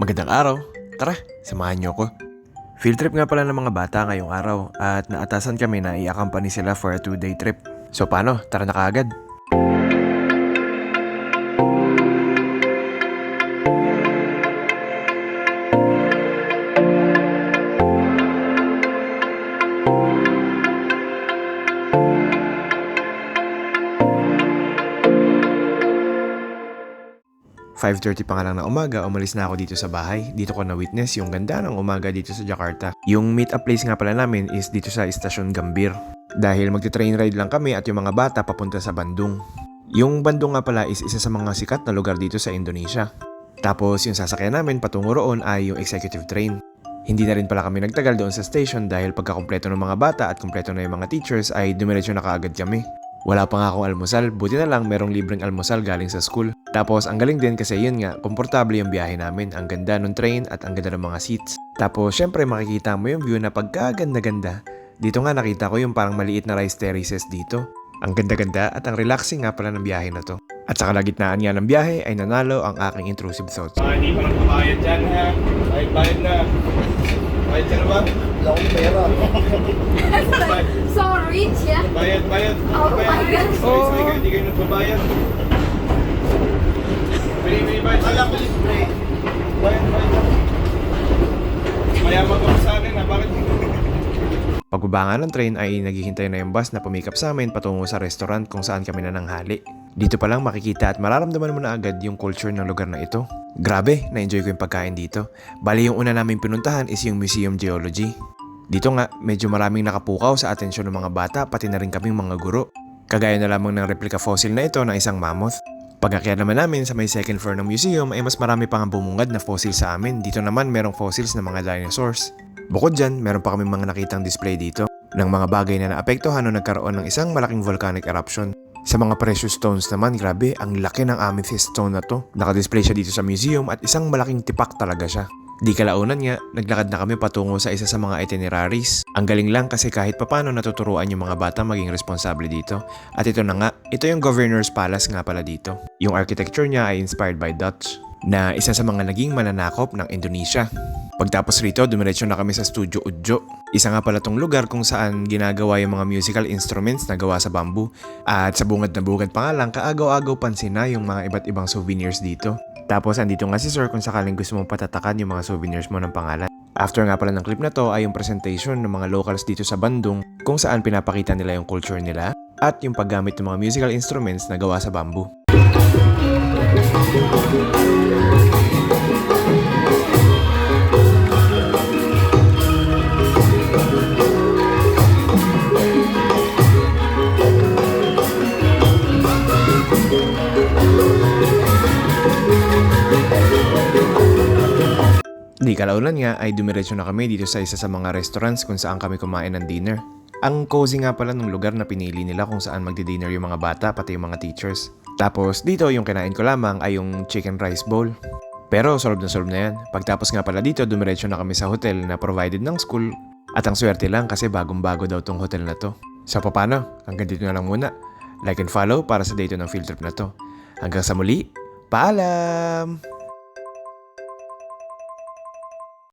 Magandang araw. Tara, samahan niyo ko. Field trip nga pala ng mga bata ngayong araw at naatasan kami na i-accompany sila for a two-day trip. So paano? Tara na kaagad. .30 pa nga lang na umaga, umalis na ako dito sa bahay. Dito ko na-witness yung ganda ng umaga dito sa Jakarta. Yung meet-up place nga pala namin is dito sa Istasyon Gambir. Dahil magti-train ride lang kami at yung mga bata papunta sa Bandung. Yung Bandung nga pala is isa sa mga sikat na lugar dito sa Indonesia. Tapos yung sasakyan namin patungo roon ay yung executive train. Hindi na rin pala kami nagtagal doon sa station dahil pagkakompleto ng mga bata at kompleto na yung mga teachers ay dumiretso na kaagad kami. Wala pa nga akong almusal, buti na lang merong libreng almusal galing sa school. Tapos ang galing din kasi yun nga, komportable yung biyahe namin. Ang ganda ng train at ang ganda ng mga seats. Tapos syempre makikita mo yung view na pagkaganda-ganda. Dito nga nakita ko yung parang maliit na rice terraces dito. Ang ganda-ganda at ang relaxing nga pala ng biyahe na to. At sa kalagitnaan nga ng biyahe ay nanalo ang aking intrusive thoughts. Baka hindi pa lang kabayad dyan ha. Bayad, bayad na. Bayad ka na ba? Wala akong pera. so rich, yeah? Bayad, bayad. Oh my. God. Sorry, sorry kayo, hindi kayo nagbabayad. Bili, bili, bayad. Wala ko libre. Bayad, bayad. Mayaman ka sa akin ha. Bakit? Pagbaba nga ng train ay naghihintay na yung bus na pumikap sa amin patungo sa restaurant kung saan kami nananghali. Dito pa lang makikita at mararamdaman mo na agad yung culture ng lugar na ito. Grabe, na-enjoy ko yung pagkain dito. Bali yung una namin pinuntahan is yung Museum Geology. Dito nga, medyo maraming nakapukaw sa atensyon ng mga bata pati na rin kaming mga guro. Kagaya na lamang ng replica fossil na ito ng isang mammoth. Pag naman namin sa may second floor ng museum ay mas marami pang bumungad na fossil sa amin. Dito naman merong fossils ng mga dinosaurs. Bukod dyan, meron pa kami mga nakitang display dito ng mga bagay na naapektuhan nung nagkaroon ng isang malaking volcanic eruption. Sa mga precious stones naman, grabe, ang laki ng amethyst stone na to. Nakadisplay siya dito sa museum at isang malaking tipak talaga siya. Di kalaunan nga, naglakad na kami patungo sa isa sa mga itineraries. Ang galing lang kasi kahit papano natuturuan yung mga bata maging responsable dito. At ito na nga, ito yung Governor's Palace nga pala dito. Yung architecture niya ay inspired by Dutch, na isa sa mga naging mananakop ng Indonesia. Pagtapos rito, dumiretso na kami sa Studio Udjo. Isa nga pala tong lugar kung saan ginagawa yung mga musical instruments na gawa sa bamboo. At sa bungad na bungad pa nga lang, kaagaw-agaw pansin na yung mga iba't ibang souvenirs dito. Tapos andito nga si Sir kung sakaling gusto mong patatakan yung mga souvenirs mo ng pangalan. After nga pala ng clip na to ay yung presentation ng mga locals dito sa Bandung kung saan pinapakita nila yung culture nila at yung paggamit ng mga musical instruments na gawa sa bamboo. Di kalaunan nga ay dumiretso na kami dito sa isa sa mga restaurants kung saan kami kumain ng dinner. Ang cozy nga pala ng lugar na pinili nila kung saan magdi-dinner yung mga bata pati yung mga teachers. Tapos dito yung kinain ko lamang ay yung chicken rice bowl. Pero solve na solve na yan. Pagtapos nga pala dito, dumiretso na kami sa hotel na provided ng school. At ang swerte lang kasi bagong-bago daw tong hotel na to. So paano? Hanggang dito na lang muna. Like and follow para sa date ng field trip na to. Hanggang sa muli, paalam!